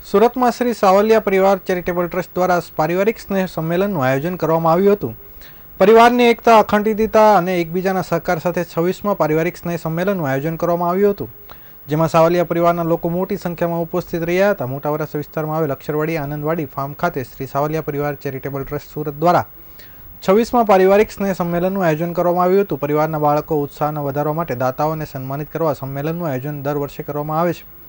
સુરતમાં શ્રી સાવલિયા પરિવાર charitable trust દ્વારા પારિવારિક સ્નેહ સંમેલનનું આયોજન કરવામાં આવ્યું હતું. પરિવારની એકતા, અખંડિતતા અને એકબીજાના સહકાર સાથે છવ્વીસમાં પારિવારિક સ્નેહ સંમેલનનું આયોજન કરવામાં આવ્યું હતું. જેમાં સાવલિયા પરિવારના લોકો મોટી સંખ્યામાં ઉપસ્થિત રહ્યા હતા. મોટા વરસ વિસ્તારમાં આવેલ અક્ષરવાડી, આનંદવાડી ફાર્મ ખાતે શ્રી સાવલિયા પરિવાર ચેરિટેબલ ટ્રસ્ટ સુરત દ્વારા છવ્વીસમાં પારિવારિક સ્નેહ સંમેલનનું આયોજન કરવામાં આવ્યું હતું. પરિવારના બાળકો ઉત્સાહને વધારવા માટે દાતાઓને સન્માનિત કરવા સંમેલનનું આયોજન દર વર્ષે કરવામાં આવે છે.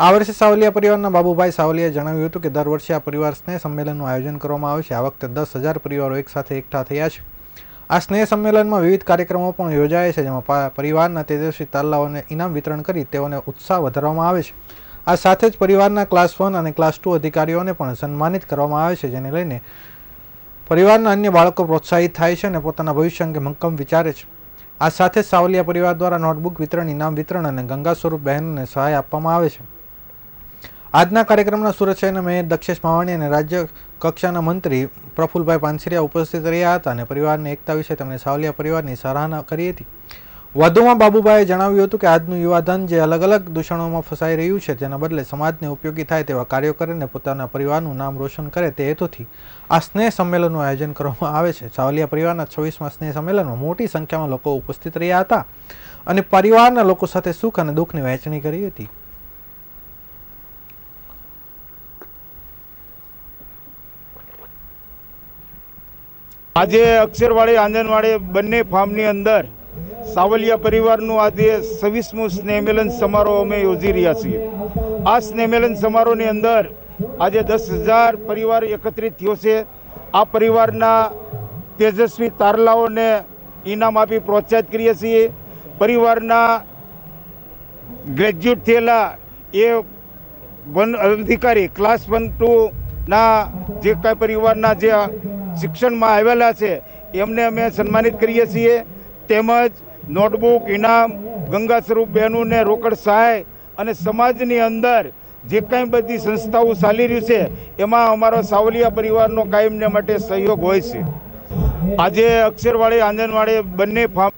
આ વર્ષે સાવલિયા પરિવારના બાબુભાઈ સાવલિયાએ જણાવ્યું હતું કે દર વર્ષે આ પરિવાર સ્નેહ સંમેલનનું આયોજન કરવામાં આવે છે. આ વખતે દસ હજાર પરિવારો એકસાથે એકઠા થયા છે. આ સ્નેહ સંમેલનમાં વિવિધ કાર્યક્રમો પણ યોજાય છે, જેમાં પરિવારના તેજસ્વી તાલાઓને ઇનામ વિતરણ કરી તેઓને ઉત્સાહ વધારવામાં આવે છે. આ સાથે જ પરિવારના ક્લાસ વન અને ક્લાસ ટુ અધિકારીઓને પણ સન્માનિત કરવામાં આવે છે, જેને લઈને પરિવારના અન્ય બાળકો પ્રોત્સાહિત થાય છે અને પોતાના ભવિષ્ય અંગે મક્કમ વિચારે છે. આ સાથે સાવલિયા પરિવાર દ્વારા નોટબુક વિતરણ, ઇનામ વિતરણ અને ગંગા સ્વરૂપ બહેનને સહાય આપવામાં આવે છે. આજના કાર્યક્રમના સુરત શહેરના મેયર દક્ષેશ માવાણી અને રાજ્ય કક્ષાના મંત્રી પ્રફુલભાઈ પાનસરિયા ઉપસ્થિત રહ્યા હતા અને પરિવારની એકતા વિશે તેમણે સાવલિયા પરિવારની સરાહના કરી હતી. વધુમાં બાબુભાઈએ જણાવ્યું હતું કે આજનું યુવાધન જે અલગ અલગ દૂષણોમાં ફસાઈ રહ્યું છે, તેના બદલે સમાજને ઉપયોગી થાય તેવા કાર્યો કરીને પોતાના પરિવારનું નામ રોશન કરે તે હેતુથી આ સ્નેહ સંમેલનનું આયોજન કરવામાં આવે છે. સાવલિયા પરિવારના છવ્વીસમાં સ્નેહ સંમેલનમાં મોટી સંખ્યામાં લોકો ઉપસ્થિત રહ્યા હતા અને પરિવારના લોકો સાથે સુખ અને દુઃખની વહેંચણી કરી હતી. આજે અક્ષરવાડી આંગણવાડી બંને ફાર્મની અંદર સાવલિયા પરિવારનું આજે છવ્વીસમું સ્નેહમેલન સમારોહ અમે યોજી રહ્યા છીએ. આ સ્નેહમેલન સમારોહની અંદર આજે દસ હજાર પરિવાર એકત્રિત થયો છે. આ પરિવારના તેજસ્વી તારલાઓને ઇનામ આપી પ્રોત્સાહિત કરીએ છીએ. પરિવારના ગ્રેજ્યુએટ થયેલા એ વન અધિકારી ક્લાસ વન ટુ ના જે કાંઈ પરિવારના જે શિક્ષણમાં આવેલા છે, એમને અમે સન્માનિત કરીએ છીએ. તેમજ નોટબુક, ઇનામ, ગંગા સ્વરૂપ બહેનોને રોકડ સહાય અને સમાજની અંદર જે કાંઈ બધી સંસ્થાઓ ચાલી રહ્યું છે, એમાં અમારો સાવલિયા પરિવારનો કાયમને માટે સહયોગ હોય છે. આજે અક્ષરવાડી આંગણવાડી બંને ફાર્મ